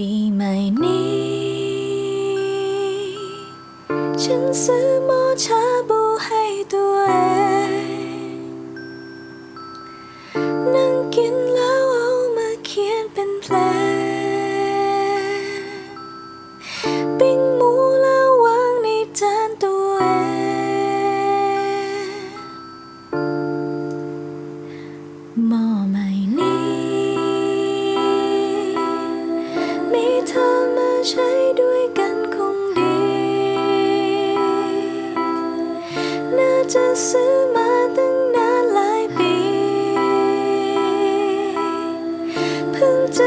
ปีใหม่นี้ ฉันซื้อหม้อชาบูให้ตัวเองนั่งกินแล้วเอามาเขียนเป็นเพลงปิ้งหมูแล้ววางในจานตัวเองมอม่นี้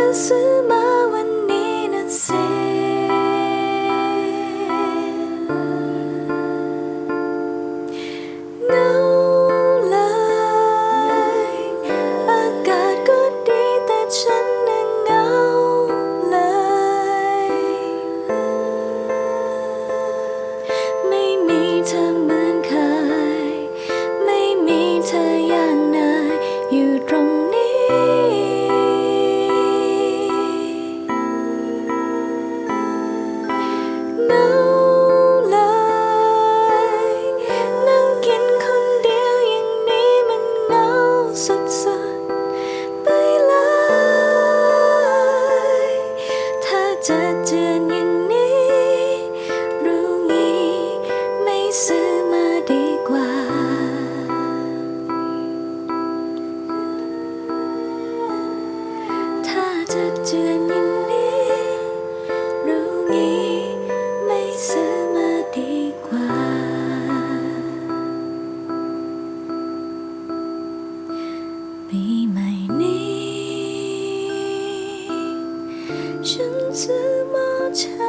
พิ่ง จะเจือนอย่างนี้รู้งี้ไม่ซื้อมาดีกว่า ปีใหม่นี้ ฉันซื้อหม้อชา